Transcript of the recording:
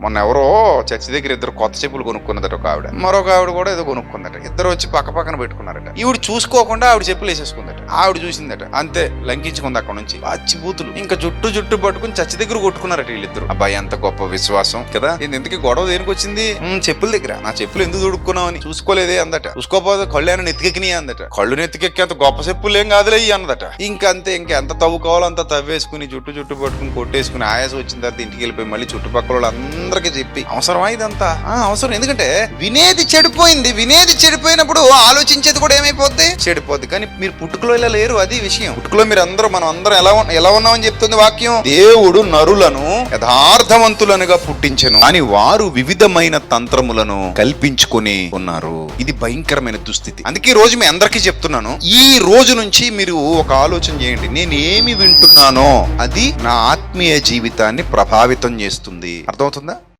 మొన్న ఎవరో చర్చి దగ్గర ఇద్దరు కొత్త చెప్పులు కొనుక్కున్నదట ఒక ఆవిడ. మరొక ఆవిడ కూడా ఏదో కొనుక్కుందట. ఇద్దరు వచ్చి పక్క పక్కన పెట్టుకున్నారట. ఈవిడ చూసుకోకుండా ఆవిడ చెప్పులు వేసేసుకుందట. ఆవిడ చూసిందట. అంతే లంకించుకుంది అక్కడ నుంచి. పచ్చి బూతులు. ఇంకా జుట్టు జుట్టు పట్టుకుని చర్చి దగ్గర కొట్టుకున్నారట వీళ్ళిద్దరు. అబ్బాయి ఎంత గొప్ప విశ్వాసం కదా? ఎందుకు గొడవ దేనికి వచ్చింది? "ఉమ్, చెప్పుల దగ్గర. నా చెప్పులు ఎందుకు దుడుక్కున్నావు అని చూసుకోలేదే అందట. చూసుకోపోతే కళ్ళు ఏమైనా నెత్తికెక్కినాయి అందట. కళ్ళు నెత్తికెక్కి అంత గొప్ప చెప్పులు ఏం కాదులే అన్నదట. ఇంకా అంతే ఇంకా ఎంత తవ్వుకోవాలో అంత తవ్వేసుకుని జుట్టు జుట్టు పట్టుకుని కొట్టేసుకుని ఆయాసం వచ్చిన తర్వాత ఇంటికి వెళ్ళిపోయి మళ్ళీ చుట్టుపక్కల వాళ్ళందరికీ చెప్పి అవసరమా ఇదంతా? ఆ, అవసరం. ఎందుకంటే వినేది చెడిపోయింది. వినేది చెడిపోయినప్పుడు ఆలోచించేది కూడా ఏమైపోద్ది? చెడిపోద్ది. కానీ మీరు పుట్టుకలో ఇలా లేరు అది విషయం. పుట్టుకలో మీరు అందరూ మనం అందరం ఎలా ఎలా ఉన్నామని చెప్తుంది వాక్యం? దేవుడు నరులను యథార్థవంతులనుగా పుట్టించను. అని వారు వివిధమైన తంత్రములను కల్పించుకొని ఉన్నారు. ఇది భయంకరమైన దుస్థితి. అందుకే రోజు మీ అందరికీ చెప్తున్నాను. ఈ రోజు నుంచి మీరు ఒక ఆలోచన చేయండి. నేను ఏమి వింటున్నానో అది నా ఆత్మీయ జీవితాన్ని ప్రభావితం చేస్తుంది. అర్థమవుతుందా?